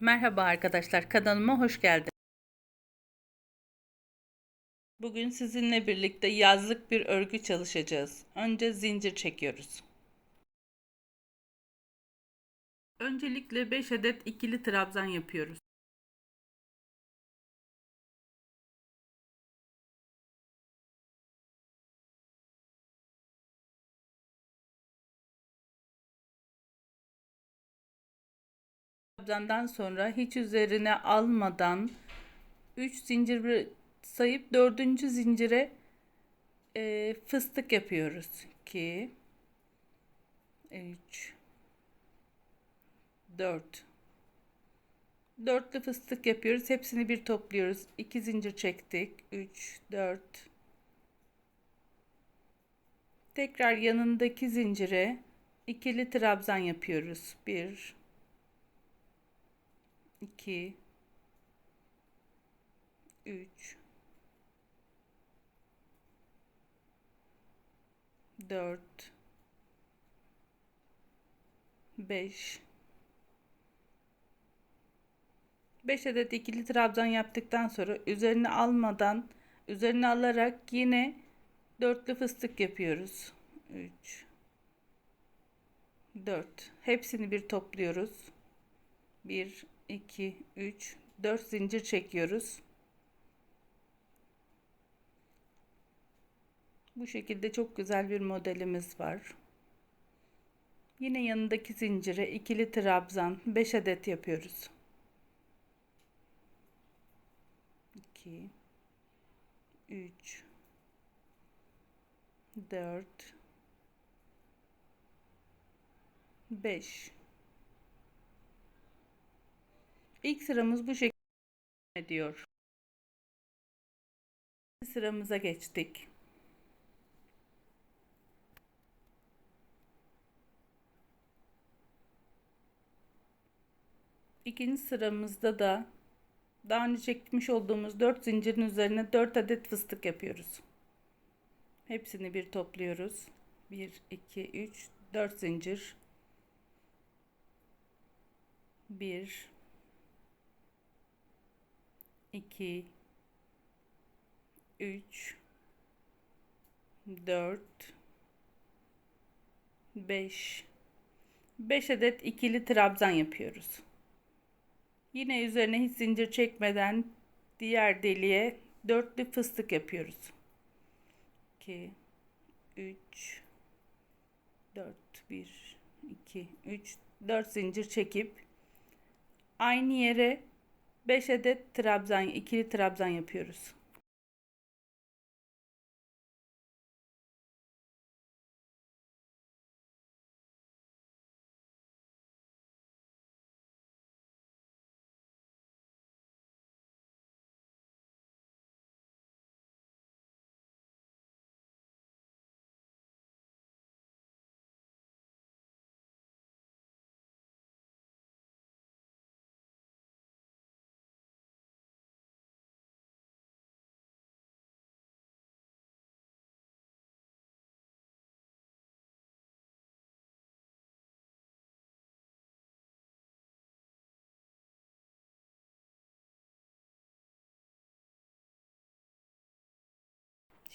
Merhaba arkadaşlar, kanalıma hoş geldiniz. Bugün sizinle birlikte yazlık bir örgü çalışacağız. Önce zincir çekiyoruz. Öncelikle 5 adet ikili trabzan yapıyoruz. Trabzandan sonra hiç üzerine almadan 3 zincir sayıp 4. zincire e, fıstık yapıyoruz. 2 3 4 Dörtlü fıstık yapıyoruz. Hepsini bir topluyoruz. 2 zincir çektik. 3 4 Tekrar yanındaki zincire ikili trabzan yapıyoruz. 1 2 3 4 5 5 adet ikili trabzan yaptıktan sonra üzerine almadan üzerine alarak yine dörtlü fıstık yapıyoruz. 3 4 hepsini bir topluyoruz. 1 2 3 4 zincir çekiyoruz. Bu şekilde çok güzel bir modelimiz var. Yine yanındaki zincire ikili trabzan 5 adet yapıyoruz. 2 3 4 5 İlk sıramız bu şekilde ediyor. Sıramıza geçtik. İkinci sıramızda da daha önce çekmiş olduğumuz 4 zincirin üzerine 4 adet fıstık yapıyoruz. Hepsini bir topluyoruz. 1 2 3 4 zincir. 1 2 3 4 5 5 adet ikili trabzan yapıyoruz. Yine üzerine hiç zincir çekmeden diğer deliğe dörtlü fıstık yapıyoruz. 2 3 4 1 2 3 4 zincir çekip aynı yere 5 adet trabzan, ikili trabzan yapıyoruz.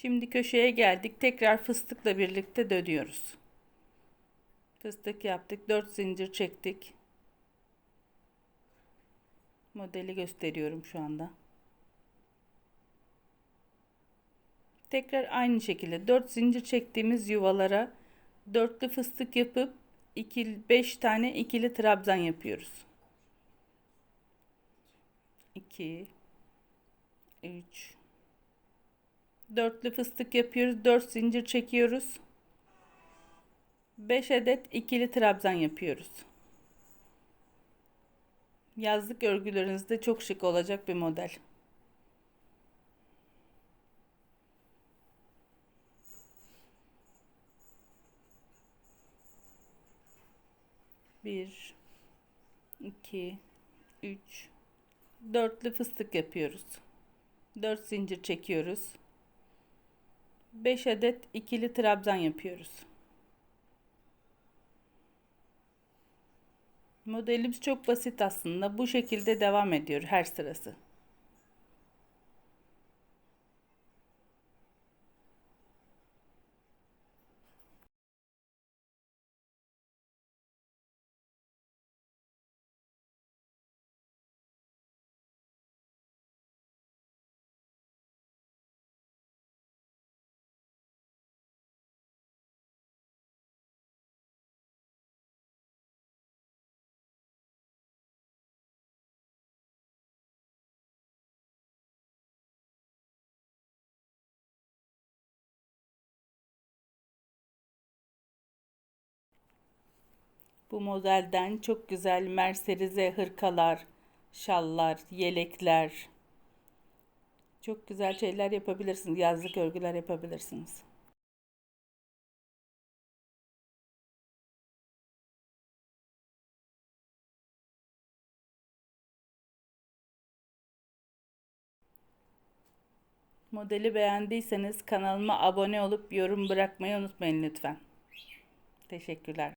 Şimdi köşeye geldik. Tekrar fıstıkla birlikte dönüyoruz. Fıstık yaptık. 4 zincir çektik. Modeli gösteriyorum şu anda. Tekrar aynı şekilde 4 zincir çektiğimiz yuvalara dörtlü fıstık yapıp 2 5 tane ikili trabzan yapıyoruz. 2 3 dörtlü fıstık yapıyoruz. 4 zincir çekiyoruz. 5 adet ikili trabzan yapıyoruz. Yazlık örgülerinizde çok şık olacak bir model. Bir, iki, üç, dörtlü fıstık yapıyoruz. Dört zincir çekiyoruz. 5 adet ikili trabzan yapıyoruz. Modelimiz çok basit aslında. Bu şekilde devam ediyor her sırası. Bu modelden çok güzel merserize hırkalar, şallar, yelekler, çok güzel şeyler yapabilirsiniz. Yazlık örgüler yapabilirsiniz. Modeli beğendiyseniz kanalıma abone olup yorum bırakmayı unutmayın lütfen. Teşekkürler.